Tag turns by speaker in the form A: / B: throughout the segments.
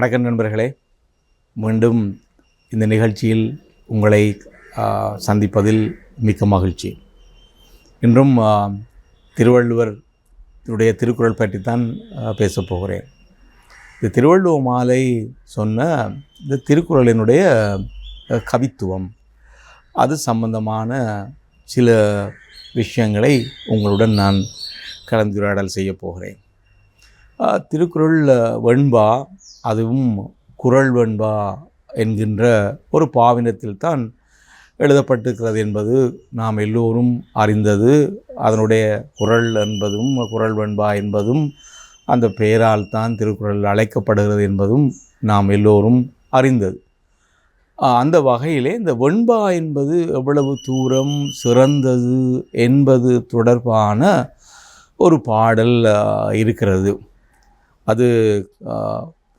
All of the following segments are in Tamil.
A: வணக்கம் நண்பர்களே. மீண்டும் இந்த நிகழ்ச்சியில் உங்களை சந்திப்பதில் மிக்க மகிழ்ச்சி. இன்றும் திருவள்ளுவர் உடைய திருக்குறள் பற்றி தான் பேசப் போகிறேன். இந்த திருவள்ளுவர் மாலை சொன்ன இந்த திருக்குறளினுடைய கவித்துவம் அது சம்பந்தமான சில விஷயங்களை உங்களுடன் நான் கலந்துரையாடல் செய்ய போகிறேன். திருக்குறள் வெண்பா அதுவும் குறள் வெண்பா என்கின்ற ஒரு பாவினத்தில் தான் எழுதப்பட்டிருக்கிறது என்பது நாம் எல்லோரும் அறிந்தது. அதனுடைய குறள் என்பதும் குரல் வெண்பா என்பதும் அந்த பெயரால் தான் திருக்குறள் அழைக்கப்படுகிறது என்பதும் நாம் எல்லோரும் அறிந்தது. அந்த வகையிலே இந்த வெண்பா என்பது எவ்வளவு தூரம் சிறந்தது என்பது தொடர்பான ஒரு பாடல் இருக்கிறது. அது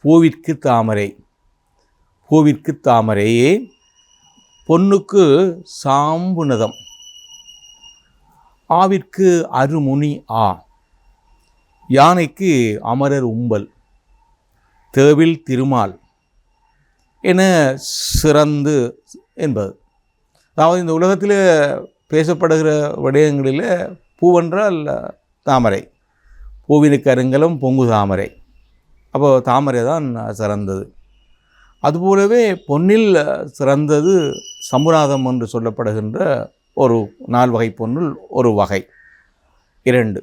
A: பூவிற்கு தாமரை. பூவிற்கு தாமரையே பொன்னுக்கு சாம்புனதம் ஆவிற்கு அருமுனி ஆ. யானைக்கு அமரர் உம்பல். தேவில் திருமால் என சிறந்து என்பது. அதாவது இந்த உலகத்தில் பேசப்படுகிற விடயங்களில் பூவென்றால் தாமரை. பூவினுக்கு அருங்கலம் பொங்கு தாமரை. அப்போ தாமரை தான் சிறந்தது. அதுபோலவே பொன்னில் சிறந்தது சமுராதம் என்று சொல்லப்படுகின்ற ஒரு நால் வகை பொன்னுள் ஒரு வகை. இரண்டு.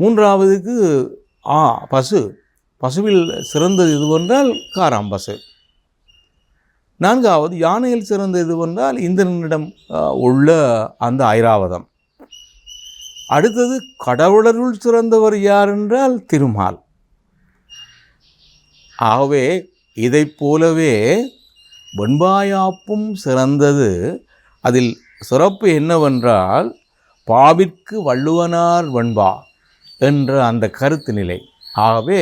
A: மூன்றாவதுக்கு ஆ பசு. பசுவில் சிறந்தது எதுவென்றால் காராம்பசு நான்காவது யானையில் சிறந்த எதுவென்றால் இந்திரனிடம் உள்ள அந்த ஐராவதம். அடுத்தது கடவுளருள் சிறந்தவர் யார் என்றால் திருமால். ஆகவே இதைப் போலவே வெண்பாயாப்பும் சிறந்தது. அதில் சிறப்பு என்னவென்றால் பாவிற்கு வள்ளுவனார் வெண்பா என்ற அந்த கருத்து நிலை. ஆகவே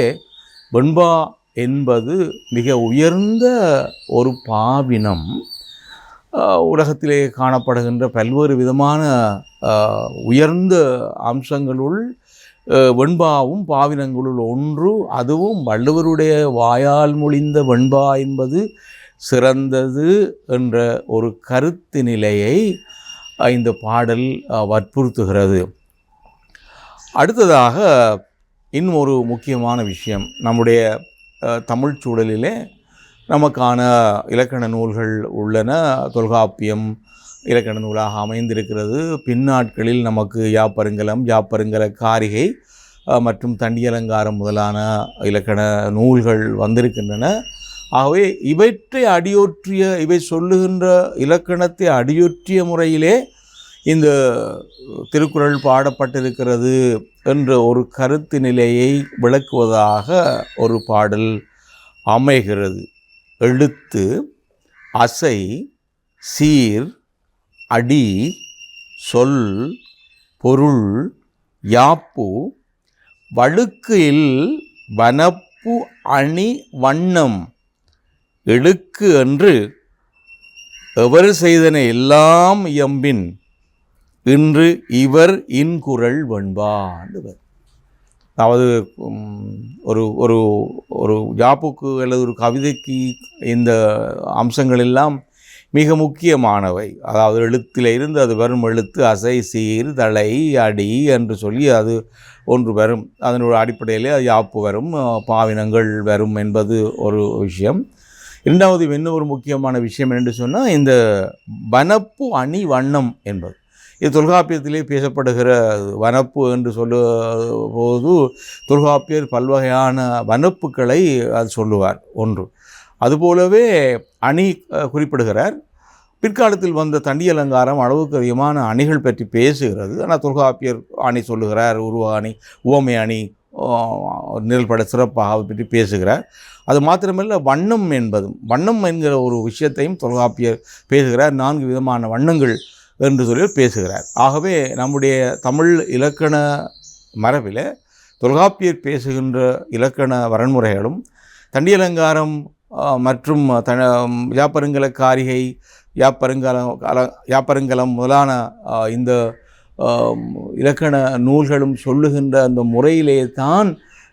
A: வெண்பா என்பது மிக உயர்ந்த ஒரு பாவினம் உலகத்திலே காணப்படுகின்ற பல்வேறு விதமான உயர்ந்த அம்சங்களுள் வெண்பாவும் பாவினங்களுள் ஒன்று. அதுவும் வள்ளுவருடைய வாயால் மொழிந்த வெண்பா என்பது சிறந்தது என்ற ஒரு கருத்து நிலையை இந்த பாடல் வற்புறுத்துகிறது. அடுத்ததாக இன்னும் ஒரு முக்கியமான விஷயம். நம்முடைய தமிழ் சூழலிலே நமக்கான இலக்கண நூல்கள் உள்ளன. தொல்காப்பியம் இலக்கண நூலாக அமைந்திருக்கிறது. பின்னாட்களில் நமக்கு யாப்பருங்கலம் யாப்பருங்கல காரிகை மற்றும் தண்டியலங்காரம் முதலான இலக்கண நூல்கள் வந்திருக்கின்றன. ஆகவே இவற்றை அடியொற்றிய இவை சொல்லுகின்ற இலக்கணத்தை அடியொற்றிய முறையிலே இந்த திருக்குறள் பாடப்பட்டிருக்கிறது என்ற ஒரு கருத்து நிலையை விளக்குவதாக ஒரு பாடல் அமைகிறது. எழுத்து அசை சீர் அடி சொல் பொருள் யாப்பு வழுக்கு இல் வனப்பு அணி வண்ணம். எழுக்கு என்று எவர் செய்தன எல்லாம் இயம்பின் இன்று இவர் இன்குரல் வெண்பாண்டுவர். அதாவது ஒரு ஒரு ஒரு யாப்புக்கு அல்லது ஒரு கவிதைக்கு இந்த அம்சங்கள் எல்லாம் மிக முக்கியமானவை. அதாவது எழுத்தில் இருந்து அது வரும் எழுத்து அசை சீர் தலை அடி என்று சொல்லி அது ஒன்று வரும். அதனுடைய அடிப்படையிலே அது யாப்பு வரும் பாவினங்கள் வரும் என்பது ஒரு விஷயம். இரண்டாவது இன்னும் ஒரு முக்கியமான விஷயம் என்று சொன்னால் இந்த வனப்பு அணி வண்ணம் என்பது. இது தொல்காப்பியத்திலே பேசப்படுகிற வனப்பு என்று சொல்ல போது தொல்காப்பியர் பல்வகையான வனப்புகளை அது சொல்லுவார். ஒன்று. அதுபோலவே அணி குறிப்பிடுகிறார். பிற்காலத்தில் வந்த தண்டி அலங்காரம் அளவுக்கு அதிகமான அணிகள் பற்றி பேசுகிறது. ஆனால் தொல்காப்பியர் அணி சொல்லுகிறார் உருவ அணி உவமை அணி நிழல்பட சிறப்பாக பற்றி பேசுகிறார். அது மாத்திரமல்ல வண்ணம் என்பதும் வண்ணம் என்கிற ஒரு விஷயத்தையும் தொல்காப்பியர் பேசுகிறார். நான்கு விதமான வண்ணங்கள் என்று சொல்லி பேசுகிறார். ஆகவே நம்முடைய தமிழ் இலக்கண மரபில் தொல்காப்பியர் பேசுகின்ற இலக்கண வரன்முறைகளும் தண்டியலங்காரம் மற்றும் த யாப்பருங்கல காரிகை யாப்பருங்கலம் கல- யாப்பருங்கலம் முதலான இந்த இலக்கண நூல்களும் சொல்லுகின்ற அந்த முறையிலே தான்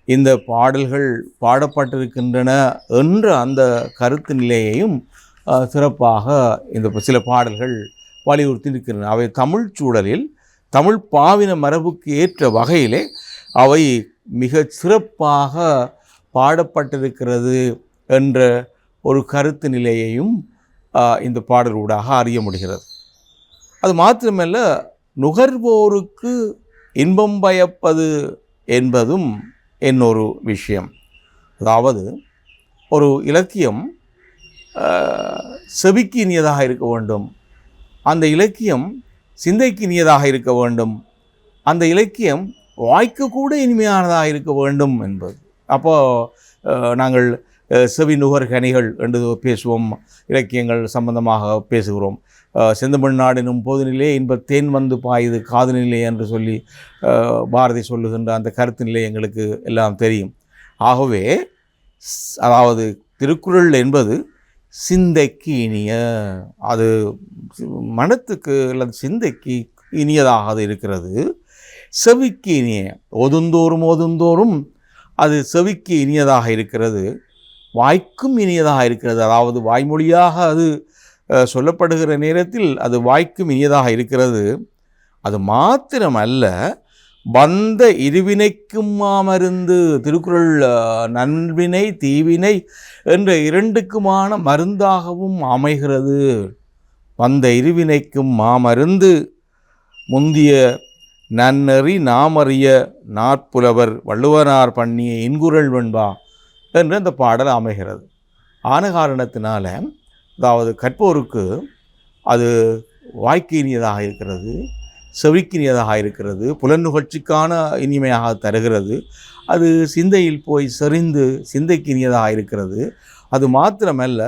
A: இந்த பாடல்கள் பாடப்பட்டிருக்கின்றன என்ற அந்த கருத்து நிலையையும் சிறப்பாக இந்த சில பாடல்கள் வலியுறுத்தி இருக்கின்றன அவை தமிழ் சூழலில் தமிழ் பாவின மரபுக்கு ஏற்ற வகையிலே அவை மிக சிறப்பாக பாடப்பட்டிருக்கிறது. என்ற ஒரு கருத்து நிலையையும் இந்த பாடலூடாக அறிய முடிகிறது. அது மாத்திரமல்ல நுகர்வோருக்கு இன்பம் பயப்பது என்பதும் இன்னொரு விஷயம். அதாவது ஒரு இலக்கியம் செவிக்கு இனியதாக இருக்க வேண்டும். அந்த இலக்கியம் சிந்தைக்கு இனியதாக இருக்க வேண்டும். அந்த இலக்கியம் வாய்க்கு கூட இனிமையானதாக இருக்க வேண்டும் என்பது. அப்போது நாங்கள் செவி நுகர் கனிகள் என்று பேசுவோம் இலக்கியங்கள் சம்பந்தமாக பேசுகிறோம். செந்தமிழ் நாடினும் எனும் போதினிலே இன்ப தேன் வந்து பாயுது காது நிலை என்று சொல்லி பாரதி சொல்லுகின்ற அந்த கருத்து நிலை எங்களுக்கு எல்லாம் தெரியும். ஆகவே அதாவது திருக்குறள் என்பது சிந்தைக்கு இனிய அது மனத்துக்கு அல்லது சிந்தைக்கு இனியதாக அது இருக்கிறது. செவிக்கு இனிய ஒதுந்தோறும் ஒதுந்தோறும் அது செவிக்கு இனியதாக இருக்கிறது. வாய்க்கும் இனியதாக இருக்கிறது. அதாவது வாய்மொழியாக அது சொல்லப்படுகிற நேரத்தில் அது வாய்க்கும் இனியதாக இருக்கிறது. அது மாத்திரமல்ல வந்த இருவினைக்கும் மாமருந்து திருக்குறள் நன்வினை தீவினை என்ற இரண்டுக்குமான மருந்தாகவும் அமைகிறது. வந்த இருவினைக்கும் மாமருந்து முந்திய நன்னறி நாமறிய நாற்புலவர் வள்ளுவனார் பண்ணிய இன்குரல் வெண்பா. என்று அந்த பாடல் அமைகிறது. ஆன காரணத்தினால அதாவது கற்போருக்கு அது வாய்க்கினியதாக இருக்கிறது செவிக்கினியதாக இருக்கிறது புலநுகழ்ச்சிக்கான இனிமையாக தருகிறது. அது சிந்தையில் போய் செறிந்து சிந்தைக்கினியதாக இருக்கிறது. அது மாத்திரமல்ல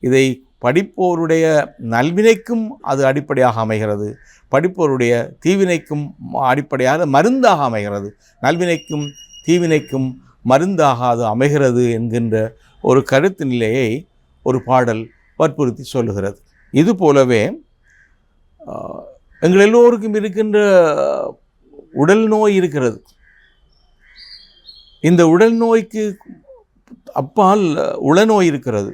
A: இதை படிப்போருடைய நல்வினைக்கும் அது அடிப்படையாக அமைகிறது. படிப்போருடைய தீவினைக்கும் அடிப்படையாக மருந்தாக அமைகிறது. நல்வினைக்கும் தீவினைக்கும் மருந்தாக அது அமைகிறது என்கின்ற ஒரு கருத்து நிலையை ஒரு பாடல் வற்புறுத்தி சொல்லுகிறது. இது போலவே ஆஹ், எங்கள் எல்லோருக்கும் இருக்கின்ற உடல் நோய் இருக்கிறது. இந்த உடல் நோய்க்கு அப்பால் உளநோய் இருக்கிறது.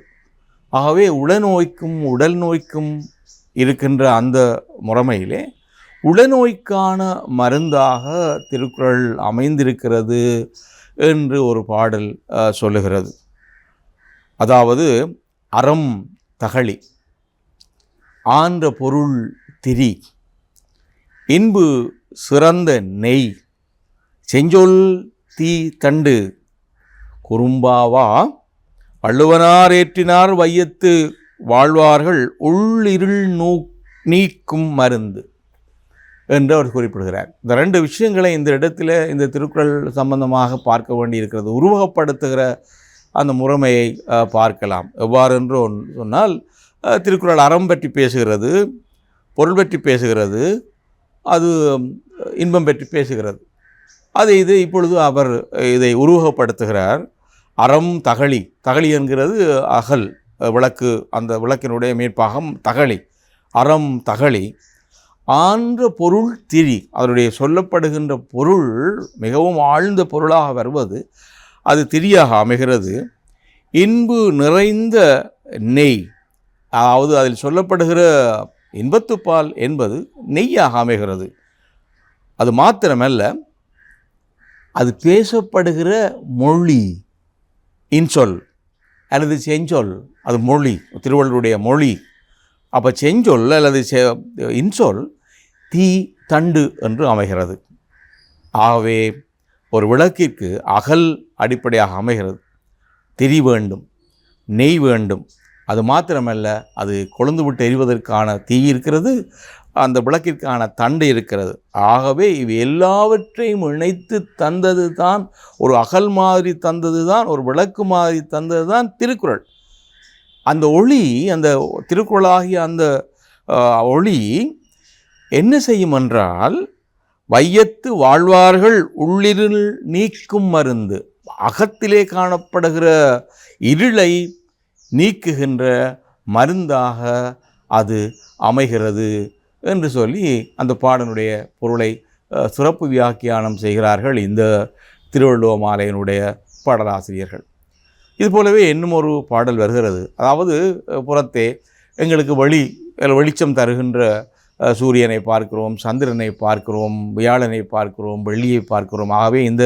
A: ஆகவே உளநோய்க்கும் உடல் நோய்க்கும் இருக்கின்ற அந்த முறைமையிலே உளநோய்க்கான மருந்தாக திருக்குறள் அமைந்திருக்கிறது. என்று ஒரு பாடல் சொல்லுகிறது. அதாவது அறம் தகளி ஆன்ற பொருள் திரி இன்பு சிறந்த நெய் செஞ்சொல் தீ தண்டு குறும்பாவா வள்ளுவனார் ஏற்றினார் வையத்து வாழ்வார்கள் உள்ளிருள் நூ நீக்கும் மருந்து. என்று அவர் குறிப்பிடுகிறார். இந்த ரெண்டு விஷயங்களை இந்த இடத்துல இந்த திருக்குறள் சம்பந்தமாக பார்க்க வேண்டியிருக்கிறது. உருவகப்படுத்துகிற அந்த முறைமையை பார்க்கலாம். எவ்வாறு என்று சொன்னால் திருக்குறள் அறம் பற்றி பேசுகிறது பொருள் பற்றி பேசுகிறது அது இன்பம் பற்றி பேசுகிறது. அது இது இப்பொழுது அவர் இதை உருவகப்படுத்துகிறார். அறம் தகளி தகளி என்கிறது அகல் விளக்கு அந்த விளக்கினுடைய மேற்பாகம் தகளி அறம் தகளி ஆன்ற பொருள் திரி. அதனுடைய சொல்லப்படுகின்ற பொருள் மிகவும் ஆழ்ந்த பொருளாக வருவது அது திரியாக அமைகிறது. இன்பு நிறைந்த நெய். அதாவது அதில் சொல்லப்படுகிற இன்பத்துப்பால் என்பது நெய்யாக அமைகிறது. அது மாத்திரமல்ல அது பேசப்படுகிற மொழி இன்சொல். அல்லது செஞ்சொல் அது மொழி திருவள்ளுவருடைய மொழி. அப்போ செஞ்சொல் அல்லது செ- இன்சொல் தீ தண்டு என்று அமைகிறது. ஆகவே ஒரு விளக்கிற்கு அகல் அடிப்படையாக அமைகிறது. திரி வேண்டும் நெய் வேண்டும். அது மாத்திரமல்ல அது கொழுந்து விட்டு எரிவதற்கான தீ இருக்கிறது அந்த விளக்கிற்கான தண்டு இருக்கிறது. ஆகவே இவை எல்லாவற்றையும் இணைத்து தந்தது தான் ஒரு அகல் மாதிரி தந்தது தான் ஒரு விளக்கு மாதிரி தந்தது தான் திருக்குறள். அந்த ஒளி அந்த திருக்குறளாகிய அந்த ஒளி என்ன செய்யும் என்றால் வையத்து வாழ்வார்கள் உள்ளிருள் நீக்கும் மருந்து அகத்திலே காணப்படுகிற இருளை நீக்குகின்ற மருந்தாக அது அமைகிறது என்று சொல்லி அந்த பாடனுடைய பொருளை சிறப்பு வியாக்கியானம் செய்கிறார்கள் இந்த திருவள்ளுவ மாலையினுடைய பாடலாசிரியர்கள். இது போலவே இன்னும் ஒரு பாடல் வருகிறது. அதாவது புறத்தே எங்களுக்கு வழி வெளிச்சம் தருகின்ற சூரியனை பார்க்கிறோம் சந்திரனை பார்க்கிறோம் வியாழனை பார்க்கிறோம் வெள்ளியை பார்க்கிறோம். ஆகவே இந்த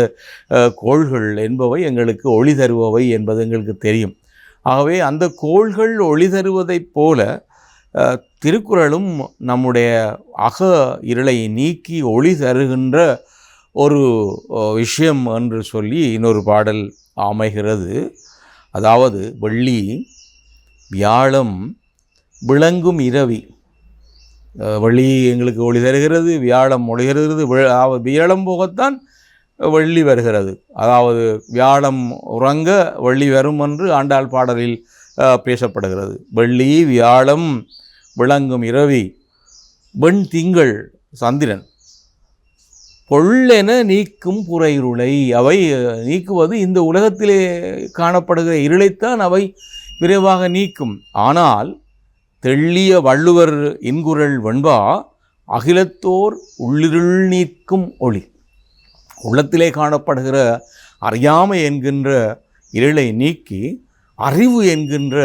A: கோள்கள் என்பவை எங்களுக்கு ஒளி தருபவை என்பது எங்களுக்கு தெரியும். ஆகவே அந்த கோள்கள் ஒளி தருவதைப் போல திருக்குறளும் நம்முடைய அக இருளை நீக்கி ஒளி தருகின்ற ஒரு விஷயம் என்று சொல்லி இன்னொரு பாடல் அமைகிறது. அதாவது வெள்ளி வியாழம் விளங்கும் இரவி. வெள்ளி எங்களுக்கு ஒளி தருகிறது வியாழம் ஒளிகிறது வியாழம் போகத்தான் வெள்ளி வருகிறது. அதாவது வியாழம் உறங்க வெள்ளி வரும் என்று ஆண்டாள் பாடலில் பேசப்படுகிறது. வெள்ளி வியாழம் விளங்கும் இரவி வெண் திங்கள் சந்திரன். பொள்ளென நீக்கும் புறையிருளை அவை நீக்குவது இந்த உலகத்திலே காணப்படுகிற இருளைத்தான் அவை விரைவாக நீக்கும். ஆனால் தெள்ளிய வள்ளுவர் இன்குரல் வெண்பா அகிலத்தோர் உள்ளிருள் நீக்கும் ஒளி. உள்ளத்திலே காணப்படுகிற அறியாமை என்கின்ற இருளை நீக்கி அறிவு என்கின்ற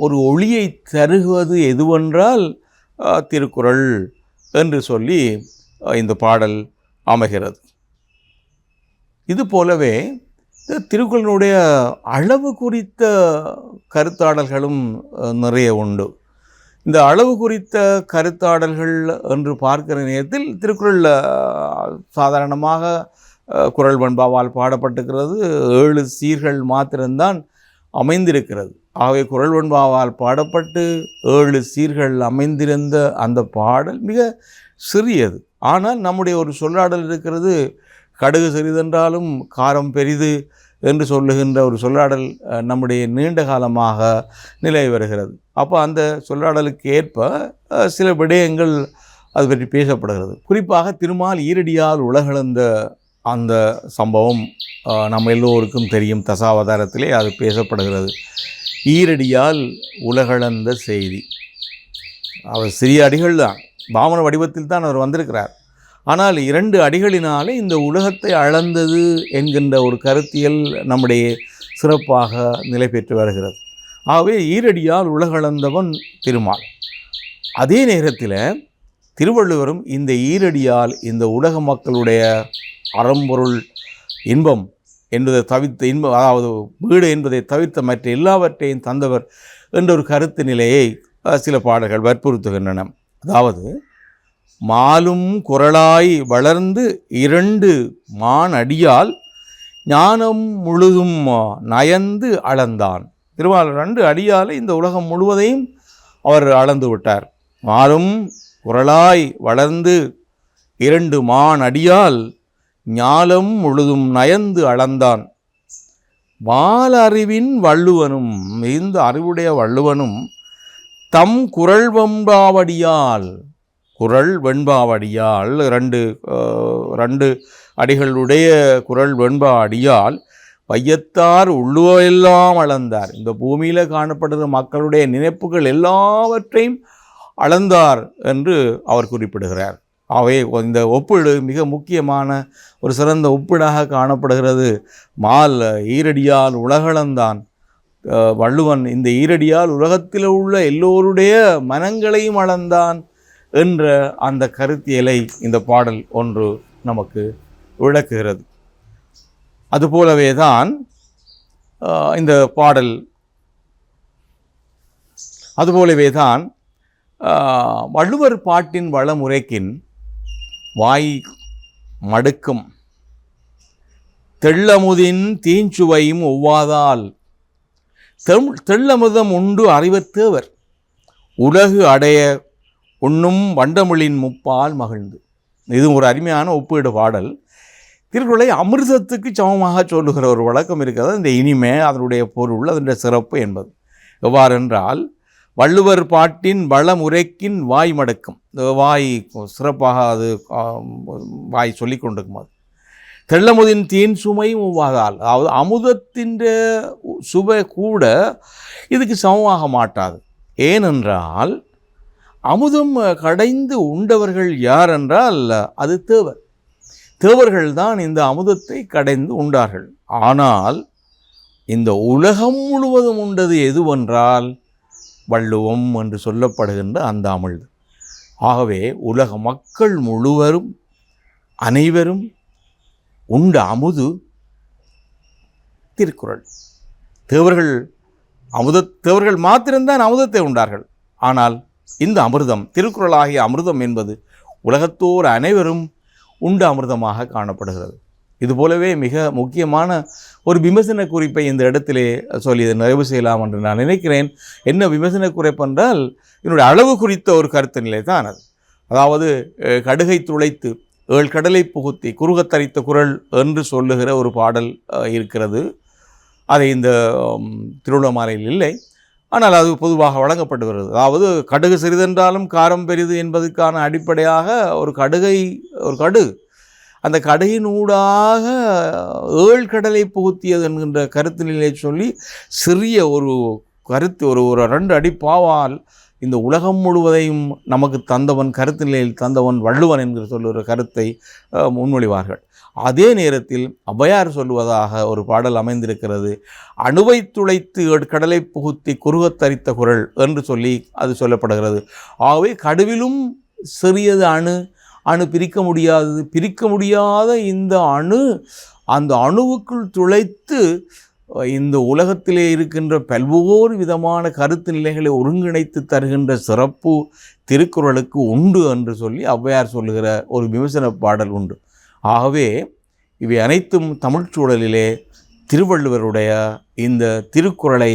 A: ஒரு ஒளியை தருவது எதுவென்றால் திருக்குறள் என்று சொல்லி இந்த பாடல் அமைகிறது. இது போலவே இந்த திருக்குறளினுடைய அளவு குறித்த கருத்தாடல்களும் நிறைய உண்டு. இந்த அளவு குறித்த கருத்தாடல்கள் என்று பார்க்கிற நேரத்தில் திருக்குறள் சாதாரணமாக குரல் குறள் பண்பாவால் பாடப்பட்டிருக்கிறது. ஏழு சீர்கள் மாத்திரம்தான் அமைந்திருக்கிறது. ஆகவே குறள் பண்பாவால் பாடப்பட்டு ஏழு சீர்கள் அமைந்திருந்த அந்த பாடல் மிக சிறியது. ஆனால் நம்முடைய ஒரு சொல்லாடல் இருக்கிறது கடுகு சிறிதென்றாலும் காரம் பெரிது என்று சொல்லுகின்ற ஒரு சொல்லாடல் நம்முடைய நீண்ட காலமாக நிலை வருகிறது. அப்போ அந்த சொல்லாடலுக்கு ஏற்ப சில விடயங்கள் அது பற்றி பேசப்படுகிறது. குறிப்பாக திருமால் ஈரடியால் உலகளந்த அந்த சம்பவம் நம்ம எல்லோருக்கும் தெரியும். தசாவதாரத்திலே அது பேசப்படுகிறது. ஈரடியால் உலகளந்த செய்தி. அவர் சிறிய அடிகள் தான் பாமன வடிவத்தில் தான் அவர் வந்திருக்கிறார். ஆனால் இரண்டு அடிகளினாலே இந்த உலகத்தை அளந்தது என்கின்ற ஒரு கருத்தியல் நம்முடைய சிறப்பாக நிலை பெற்று வருகிறது. ஆகவே ஈரடியால் உலகளந்தவன் திருமால். அதே நேரத்தில் திருவள்ளுவரும் இந்த ஈரடியால் இந்த உலக மக்களுடைய அறம்பொருள் இன்பம் என்பதை தவிர்த்த இன்பம் அதாவது வீடு என்பதை தவிர்த்த மற்ற எல்லாவற்றையும் தந்தவர் என்ற ஒரு கருத்து நிலையை சில பாடல்கள் வற்புறுத்துகின்றன. அதாவது மாலும் குரலாய் வளர்ந்து இரண்டு மான் அடியால் ஞானம் முழுதும் நயந்து அளந்தான். திருவாளர் ரெண்டு அடியால் இந்த உலகம் முழுவதையும் அவர் அளந்து விட்டார். மாலும் குரலாய் வளர்ந்து இரண்டு மான் அடியால் ஞானம் முழுதும் நயந்து அளந்தான். வாலறிவின் வள்ளுவனும் மிகுந்த அறிவுடைய வள்ளுவனும் தம் குரல் வெம்பாவடியால் குரல் வெண்பாவடியால் ரெண்டு ரெண்டு அடிகளுடைய குரல் வெண்பா அடியால் வையத்தார் உள்ளுவெல்லாம் அளந்தார். இந்த பூமியில் காணப்படுகிற மக்களுடைய நினைப்புகள் எல்லாவற்றையும் அளந்தார் என்று அவர் குறிப்பிடுகிறார். அவை இந்த ஒப்பீடு மிக முக்கியமான ஒரு சிறந்த ஒப்பீடாக காணப்படுகிறது. மால் ஈரடியால் உலகளந்தான். வள்ளுவன் இந்த ஈரடியால் உலகத்தில் உள்ள எல்லோருடைய மனங்களையும் அளந்தான் என்ற அந்த கருத்தியலை இந்த பாடல் ஒன்று நமக்கு விளக்குகிறது. அதுபோலவே தான் இந்த பாடல் அதுபோலவே தான் வள்ளுவர் பாட்டின் வளமுறைக்கின் வாய் மடுக்கும் தெள்ளமுதின் தீஞ்சுவையும் ஒவ்வாதால் தெம் தெள்ளமுதம் உண்டு அறிவத்தேவர் உலகு அடைய உண்ணும் வண்டமிழின் முப்பால் மகிழ்ந்து. இது ஒரு அருமையான ஒப்பீடு பாடல். திருக்குறளை அமிர்தத்துக்கு சமமாக சொல்லுகிற ஒரு வழக்கம் இருக்கிறது. இந்த இனிமை அதனுடைய பொருள் அதனுடைய சிறப்பு என்பது. எவ்வாறென்றால் வள்ளுவர் பாட்டின் வளமுறைக்கின் வாய் மடக்கும். இந்த வாய் சிறப்பாக அது வாய் சொல்லிக்கொண்டிருக்கும் அது தெள்ளமுதின் தீன் சுமையும் உவாதால். அதாவது அமுதத்தின் சுவை கூட இதுக்கு சமமாக மாட்டாது. ஏனென்றால் அமுதம் கடைந்து உண்டவர்கள் யார் என்றால் அது தேவர். தேவர்கள் தான் இந்த அமுதத்தை கடைந்து உண்டார்கள். ஆனால் இந்த உலகம் முழுவதும் உண்டது எதுவென்றால் வள்ளுவம் என்று சொல்லப்படுகின்ற அந்த அமிழ்து ஆகவே உலக மக்கள் முழுவரும் அனைவரும் உண்ட அமுது திருக்குறள். தேவர்கள் அமுத தேவர்கள் மாத்திரம்தான் அமுதத்தை உண்டார்கள். ஆனால் இந்த அமிர்தம் திருக்குறளாகிய அமிர்தம் என்பது உலகத்தோர் அனைவரும் உண்ட அமிர்தமாக காணப்படுகிறது. இதுபோலவே மிக முக்கியமான ஒரு விமர்சன குறிப்பை இந்த இடத்திலே சொல்லி இதை நிறைவு செய்யலாம் என்று நான் நினைக்கிறேன். என்ன விமர்சன குறிப்பு என்றால் என்னுடைய அளவு குறித்த ஒரு கருத்து நிலை தான் அது. அதாவது கடுகை துளைத்து ஏழ் கடலை புகுத்தி குறுகத்தரித்த குரல் என்று சொல்லுகிற ஒரு பாடல் இருக்கிறது. அதை இந்த திருவிழமாலையில் இல்லை. ஆனால் அது பொதுவாக வழங்கப்பட்டு வருகிறது அதாவது கடுகு சிறிதென்றாலும் காரம் பெரிது என்பதற்கான அடிப்படையாக ஒரு கடுகை ஒரு கடு அந்த கடையினூடாக ஊடாக ஏழ் கடலை புகுத்தியது என்கின்ற கருத்து நிலையை சொல்லி சிறிய ஒரு கருத்து ஒரு ஒரு ரெண்டு அடி பாவால் இந்த உலகம் முழுவதையும் நமக்கு தந்தவன் கருத்து நிலையில் தந்தவன் வள்ளுவன் என்கிற சொல்லுகிற கருத்தை முன்மொழிவார்கள். அதே நேரத்தில் அபயார் சொல்லுவதாக ஒரு பாடல் அமைந்திருக்கிறது. அணுவை துளைத்து கடலை புகுத்தி குறுகத்தரித்த குரல் என்று சொல்லி அது சொல்லப்படுகிறது. ஆகவே கடுவிலும் சிறியது அணு அணு பிரிக்க முடியாதது பிரிக்க முடியாத இந்த அணு அந்த அணுவுக்குள் துளைத்து இந்த உலகத்திலே இருக்கின்ற பல்வேறு விதமான கருத்து நிலைகளை ஒருங்கிணைத்து தருகின்ற சிறப்பு திருக்குறளுக்கு உண்டு என்று சொல்லி ஔவையார் சொல்லுகிற ஒரு விமர்சன பாடல் உண்டு. ஆகவே இவை அனைத்தும் தமிழ்ச்சூழலிலே திருவள்ளுவருடைய இந்த திருக்குறளை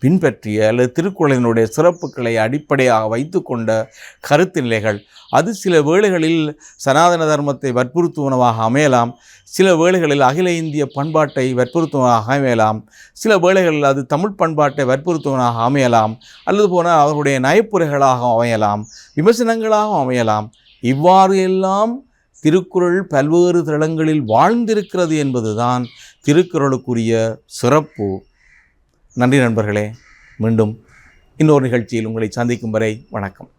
A: பின்பற்றிய அல்லது திருக்குறளினுடைய சிறப்புகளை அடிப்படையாக வைத்துக்கொண்ட கருத்து நிலைகள். அது சில வேளைகளில் சனாதன தர்மத்தை வற்புறுத்துவனவாக அமையலாம். சில வேளைகளில் அகில இந்திய பண்பாட்டை வற்புறுத்துவனாக அமையலாம். சில வேளைகளில் அது தமிழ் பண்பாட்டை வற்புறுத்துவனாக அமையலாம். அல்லது போனால் அவர்களுடைய நயப்புரைகளாக அமையலாம். விமர்சனங்களாக அமையலாம். இவ்வாறு எல்லாம் திருக்குறள் பல்வேறு தளங்களில் வாழ்ந்திருக்கிறது என்பதுதான் திருக்குறளுக்குரிய சிறப்பு. நன்றி நண்பர்களே. மீண்டும் இன்னொரு நிகழ்ச்சியில் உங்களை சந்திக்கும் வரை வணக்கம்.